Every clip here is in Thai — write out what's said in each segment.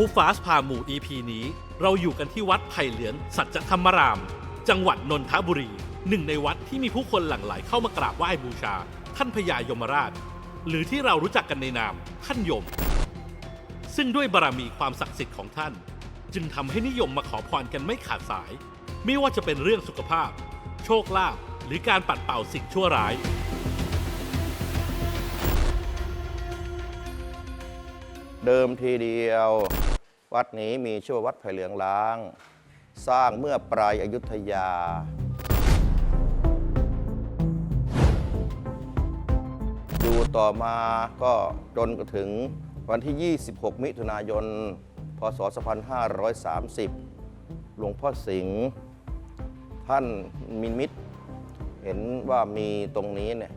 มูฟาสพาหมู่ EP นี้ เราอยู่กันที่วัดไผ่เหลืองสัจธรรมราม จังหวัดนนทบุรี หนึ่งในวัดที่มีผู้คนหลั่งไหลเข้ามากราบไหว้บูชา ท่านพญายมราช หรือที่เรารู้จักกันในนามท่านยม ซึ่งด้วยบารมีความศักดิ์สิทธิ์ของท่าน จึงทำให้นิยมมาขอพรกันไม่ขาดสาย ไม่ว่าจะเป็นเรื่องสุขภาพ โชคลาภหรือการปัดเป่าสิ่งชั่วร้ายเดิมทีเดียว วัดนี้มีชื่อวัดไผ่เหลืองล้าง สร้างเมื่อปลายอายุทยา อยู่ต่อมาก็จนกระถึงวันที่ 26 มิถุนายน พศ 2530 หลวงพ่อสิงห์ท่านมินมิตร เห็นว่ามีตรงนี้เนี่ย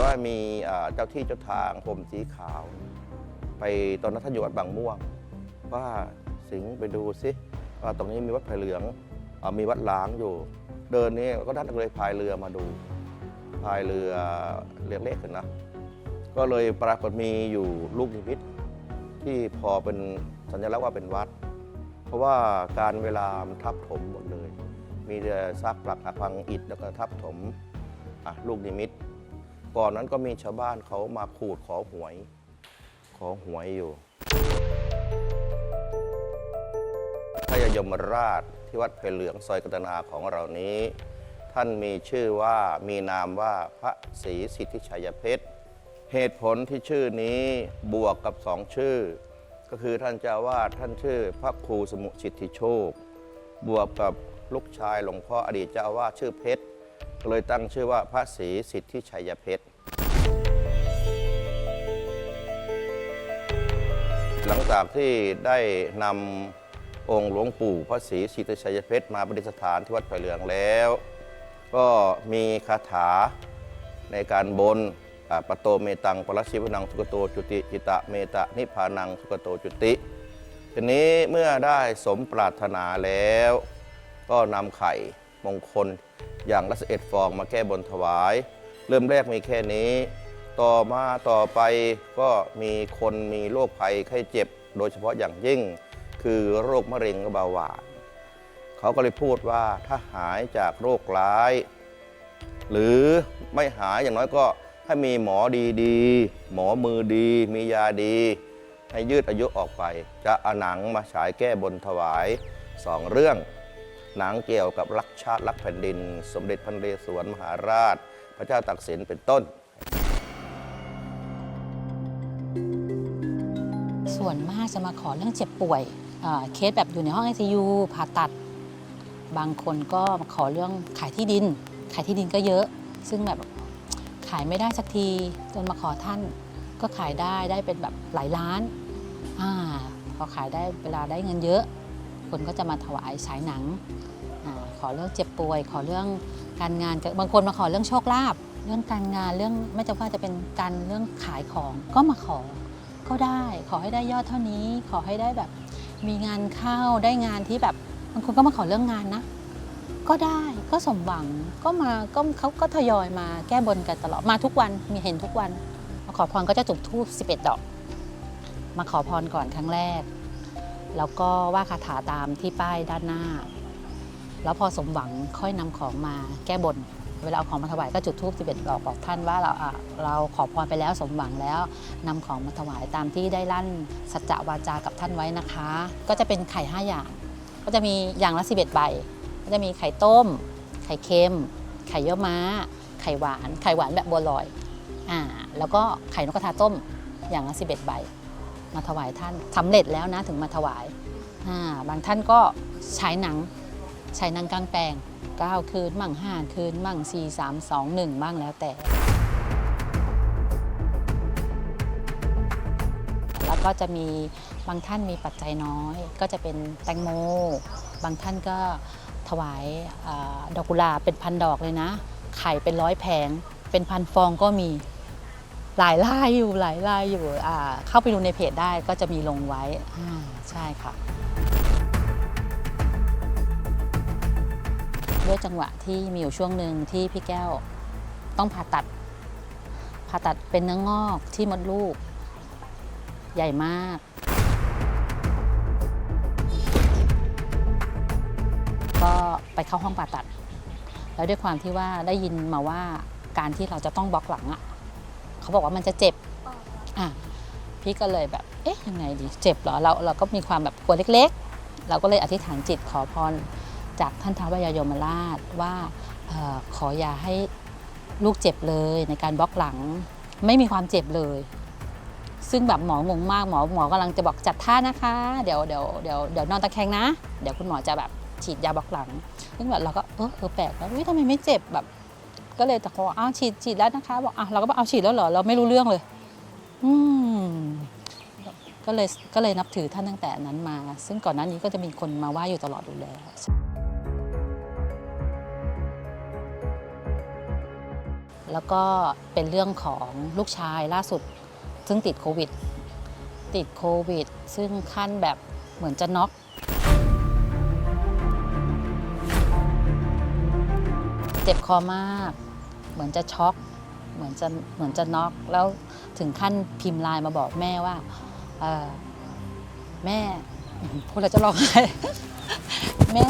ว่ามีเจ้าที่เจ้าทางผมสีขาว ไปตอนนั้นท่านอยู่วัดบางม่วง ว่าสิงไปดูสิว่าตรงนี้มีวัดไผ่เหลืองอมีวัดล้างอยู่ เดินนี่ก็ท่านเลยพายเรือมาดูพายเรือเล็กๆกันนะก็เลยปรากฏมีอยู่ลูกนิมิตที่พอเป็นสัญลักษณ์ว่าเป็นวัด เพราะว่าการเวลามันทับถมหมดเลย มีแต่ซากปลักหักพังอิฐแล้วก็ทับถมลูกนิมิต ก่อนนั้นก็มีชาวบ้านเขามาขูดขอหวย ขอหวยอยู่พระยมราชที่วัดเพลเหลืองซอยกัตนาของเรานี้ ท่านมีชื่อว่ามีนามว่าพระศรีสิทธิชัยเพชรเหตุผลที่ชื่อนี้บวกกับสองชื่อ ก็คือท่านเจ้าวาดท่านชื่อ พระครูสมุสิทธิโชค บวกกับลูกชายหลวงพ่ออดีตเจ้าวาสชื่อเพชร เลยตั้งชื่อว่าพระศรีสิทธิชัยเพชร หลังจากที่ได้นำองค์หลวงปู่พระศรีสิทธิชัยเพชรมาประดิษฐานที่วัดไผ่เหลืองแล้ว ก็มีคาถาในการบนอ่าปโตเมตังปรชิวนังสุกโตจุติจิตะเมตะนิพพานังสุกโตจุติ ทีนี้เมื่อได้สมปรารถนาแล้ว ก็นำไข่ มงคลอย่างละสิเอ็ดฟองมาแก้บนถวาย เริ่มแรกมีแค่นี้ ต่อมาต่อไปก็มีคนมีโรคภัยไข้เจ็บ โดยเฉพาะอย่างยิ่ง คือโรคมะเร็งกับเบาหวานเขาก็เลยพูดว่าถ้าหายจากโรคร้าย หรือไม่หายอย่างน้อยก็ให้มีหมอดีๆ หมอมือดี มียาดี ให้ยืดอายุออกไป จะเอาหนังมาฉายแก้บนถวายสองเรื่อง หนังเกี่ยวกับรักชาติรักแผ่นดิน สมเด็จพระนเรศวรมหาราช พระเจ้าตากสินเป็นต้น ส่วนมากจะมาขอเรื่องเจ็บป่วยอ่าเคสแบบอยู่ในห้อง ICU ผ่าตัด บางคนก็มาขอเรื่องขายที่ดิน ขายที่ดินก็เยอะ ซึ่งแบบขายไม่ได้สักทีจนมาขอท่านก็ขายได้ได้เป็นแบบหลายล้านอาพอขายได้เวลาได้เงินเยอะ คนก็จะมาถวายฉายหนังอขอเรื่องเจ็บป่วย ขอเรื่องการงานบางคนมาขอเรื่องโชคลาภเรื่องการงานเรื่องไม่จำว่าจะเป็นการเรื่องขายของก็มาขอก็ได้ขอให้ได้ยอดเท่านี้ ขอให้ได้แบบ มีงานเข้าได้งานที่แบบบางคนก็มาขอเรื่องงานนะ ก็ได้ก็สมหวังก็มาก็เขาก็ทยอยมาแก้บนกันตลอดมาทุกวันมีเห็นทุกวันมาขอพรก็จะจุดธูป11 ดอก มาขอพรก่อนครั้งแรก แล้วก็ว่าคาถาตามที่ป้ายด้านหน้า แล้วพอสมหวังค่อยนำของมาแก้บน เวลาเอาของมาถวายก็จุดธูป11ดอกบอกท่านว่าเราเราขอพรไปแล้วสมหวังแล้วนำของมาถวายตามที่ได้ลั่นสัจจะวาจากับท่านไว้นะคะ ก็จะเป็นไข่5อย่าง ก็จะมีอย่างละ 11 ใบ ก็จะมีไข่ต้ม ไข่เค็ม ไข่เยี่ยวม้า ไข่หวาน ไข่หวานแบบบัวลอยอ่าแล้วก็ไข่นกกระทาต้มอย่างละ11ใบ มาถวายท่านสำเร็จแล้วนะถึงมาถวายาบางท่านก็ฉายหนังฉายหนังกลางแปลง9คืนมั่ง5คืนมั่ง4 3 2 1บ้างแล้วแต่ แล้วก็จะมีบางท่านมีปัจจัยน้อย ก็จะเป็นแตงโม บางท่านก็ถวายอดอกกุหลาบเป็นพันดอกเลยนะ ไข่เป็นร้อยแผง เป็นพันฟองก็มี หลายลายอยู่หลายลายอยู่อ่าเข้าไปดูในเพจได้ก็จะมีลงไว้อ่าใช่ค่ะด้วยจังหวะที่มีอยู่ช่วงหนึ่งที่พี่แก้วต้องผ่าตัด ผ่าตัดเป็นเนื้องอกที่มดลูก ใหญ่มาก ก็ไปเข้าห้องผ่าตัด แล้วด้วยความที่ว่าได้ยินมาว่าการที่เราจะต้องบล็อกหลังอะ่ะ เขาบอกว่ามันจะเจ็บอะพี่ก็เลยแบบเอ๊ะยังไงดีเจ็บเหรอเราเราก็มีความแบบกลัวเล็กๆ เราก็เลยอธิษฐานจิตขอพรจากท่านท้าวายายมราชว่าเออขออย่าให้ลูกเจ็บเลยในการบล็อกหลังไม่มีความเจ็บเลย ซึ่งแบบหมองงมากหมอหมอกำลังจะบอกจัดท่านะคะ เดี๋ยวเดี๋ยวเดี๋ยวเดี๋ยวนอนตะแคงนะ เดี๋ยวคุณหมอจะแบบฉีดยาบล็อกหลังซึ่งแบบเราก็เออเออแปลกแล้ววิทำไมไม่เจ็บแบบ ก็เลยตะโกนอ้าวฉีดฉีดแล้วนะคะบอกอะเราก็บอกเอาฉีดแล้วเหรอเราไม่รู้เรื่องเลย อืมก็เลยก็เลยนับถือท่านตั้งแต่นั้นมา ซึ่งก่อนหน้านี้ก็จะมีคนมาไหว้อยู่ตลอดอยู่แล้วแล้วก็เป็นเรื่องของลูกชายล่าสุด ซึ่งติดโควิด ติดโควิด ซึ่งขั้นแบบเหมือนจะน็อกเจ็บคอมาก เหมือนจะช็อก เหมือนจะเหมือนจะน็อกแล้วถึงขั้นพิมพ์ไลน์มาบอกแม่ว่าแม่พูดแล้วจะร้องไห้แม่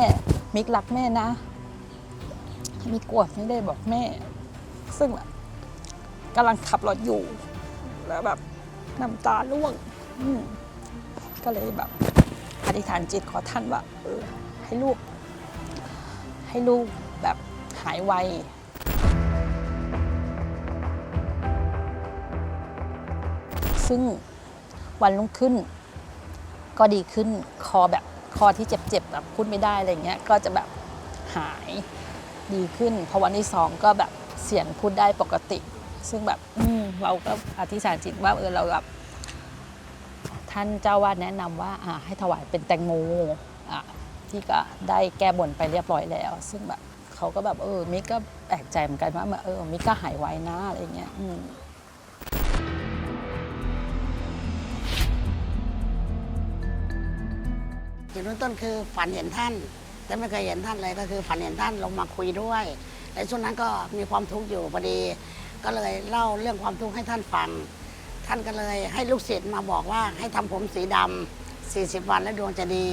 มิกรักแม่นะมิกกวดไม่ได้บอกแม่ ซึ่งแบบกำลังขับรถอยู่ แล้วแบบน้ำตาร่วงก็เลยแบบอธิษฐานจิตขอท่านว่าเออให้ลูก ให้ลูกแบบหายไว ซึ่งวันรุ่งขึ้น ก็ดีขึ้นคอแบบคอที่เจ็บๆแบบพูดไม่ได้อะไรเงี้ยก็จะแบบหายดีขึ้นพอวันที่สองก็แบบเสียงพูดได้ปกติ ซึ่งแบบอืเราก็อธิษฐานจิตว่าเออเราแบบท่านเจ้าวาดแนะนำว่าอ่าให้ถวายเป็นแตงโมอะที่ก็ได้แก้บนไปเรียบร้อยแล้ว ซึ่งแบบเขาก็แบบเออมิกก็แปลกใจเหมือนกันว่าเออมิกก็หายไวนะอะไรเงี้ย จุดเริ่มต้นคือฝันเห็นท่าน แต่ไม่เคยเห็นท่านเลยก็คือฝันเห็นท่านลงมาคุยด้วยในช่วงนั้นก็มีความทุกข์อยู่พอดี ก็เลยเล่าเรื่องความทุกข์ให้ท่านฟัง ท่านก็เลยให้ลูกศิษย์มาบอกว่าให้ทำผมสีดำ40 วันแล้วดวงจะดี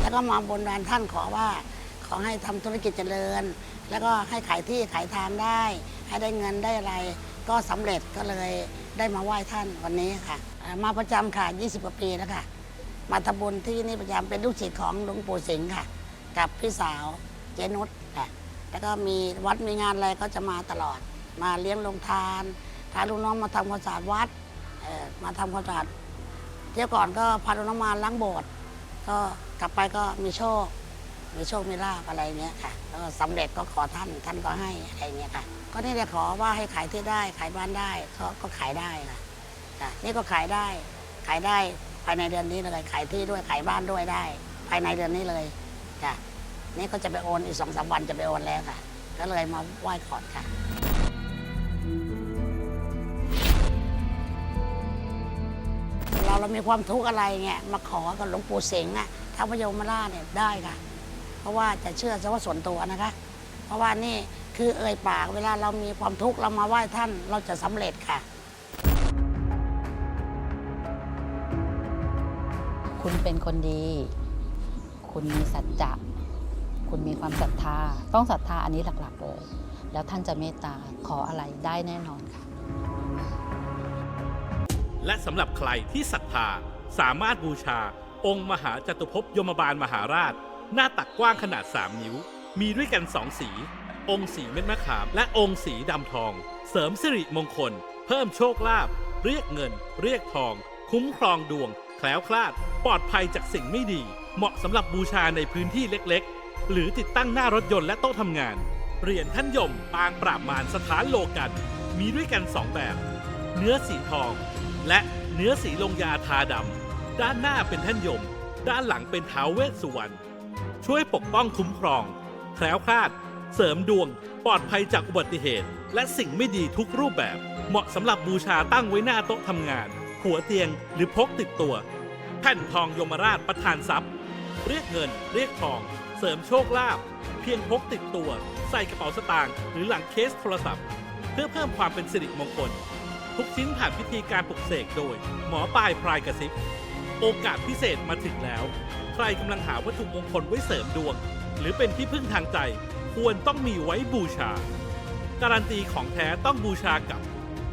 แล้วก็มาบนบานท่านขอว่าขอให้ทำธุรกิจเจริญ แล้วก็ให้ขายที่ขายทางได้ ให้ได้เงินได้อะไร ก็สำเร็จก็เลยได้มาไหว้ท่านวันนี้ค่ะอ่ามาประจำค่ะ 20 กว่าปีแล้วค่ะ มาทำบุญที่นี่ประจำเป็นลูกศิษย์ของหลวงปู่สิงห์ค่ะ กับพี่สาวเจนุชค่ะแล้วก็มีวัดมีงานอะไรก็จะมาตลอด มาเลี้ยงลงทานพาลูกน้องมาทำความสะอาดวัดเอ่อมาทำความสะอาดเที่ยวก่อนก็พาลูกน้องมาล้างโบสถ์ก็กลับไปก็มีโชค มีโชคมีลาภอะไรเงี้ยค่ะแล้วก็สำเร็จก็ขอท่านท่านก็ให้อะไรเงี้ยค่ะ ก็นี่เลยขอว่าให้ขายที่ได้ ขายบ้านได้ก็ก็ขายได้ค่ะจ้ะนี่ก็ขายได้ ขายได้ภายในเดือนนี้เลยขายที่ด้วยขายบ้านด้วยได้ ภายในเดือนนี้เลยจ้ะนี่ก็จะไปโอนอีกสองสามวันจะไปโอนแล้วค่ะ ก็เลยมาไหว้ขอค่ะเราเรามีความทุกข์อะไรเงี้ยมาขอกับหลวงปู่เสงอะท้าวพยมราชเนี่ยได้ค่ะ เพราะว่าจะเชื่อเฉพาะส่วนตัวนะคะ เพราะว่านี่คือเอ่ยปากเวลาเรามีความทุกข์เรามาไหว้ท่านเราจะสำเร็จค่ะ คุณเป็นคนดี คุณมีสัจจะคุณมีความศรัทธา ต้องศรัทธาอันนี้หลักๆเลย แล้วท่านจะเมตตาขออะไรได้แน่นอนค่ะ และสำหรับใครที่ศรัทธาสามารถบูชาองค์มหาจตุภพยมบาลมหาราช หน้าตักกว้างขนาด 3 นิ้ว มีด้วยกันสองสี องค์สีเม็ดมะขาม และองค์สีดำทอง เสริมสิริมงคล เพิ่มโชคลาภเรียกเงิน เรียกทอง คุ้มครองดวง แคล้วคลาด ปลอดภัยจากสิ่งไม่ดี เหมาะสำหรับบูชาในพื้นที่เล็กๆ หรือติดตั้งหน้ารถยนต์และโต๊ะทำงานเหรียญท่านยมปางปราบมารสถานโลกัน มีด้วยกันสองแบบ เนื้อสีทอง และเนื้อสีลงยาทาดำด้านหน้าเป็นท่านยม ด้านหลังเป็นท้าวเวสสุวรรณ ช่วยปกป้องคุ้มครอง แคล้วคลาด เสริมดวง ปลอดภัยจากอุบัติเหตุ และสิ่งไม่ดีทุกรูปแบบ เหมาะสำหรับบูชาตั้งไว้หน้าโต๊ะทำงาน หัวเตียงหรือพกติดตัว แผ่นทองยมราชประทานทรัพย์ เรียกเงิน เรียกทอง เสริมโชคลาภเพียงพกติดตัว ใส่กระเป๋าสตางค์หรือหลังเคสโทรศัพท์ เพื่อเพิ่มความเป็นสิริมงคล ทุกชิ้นผ่านพิธีการปลุกเสกโดย หมอปลายพรายกระซิบ โอกาสพิเศษมาถึงแล้ว ใครกำลังหาวัตถุมงคลไว้เสริมดวง หรือเป็นที่พึ่งทางใจ ควรต้องมีไว้บูชา การันตีของแท้ต้องบูชากับ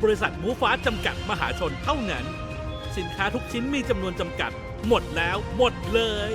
บริษัทหมูฟ้าจำกัดมหาชนเท่านั้น สินค้าทุกชิ้นมีจำนวนจำกัด หมดแล้วหมดเลย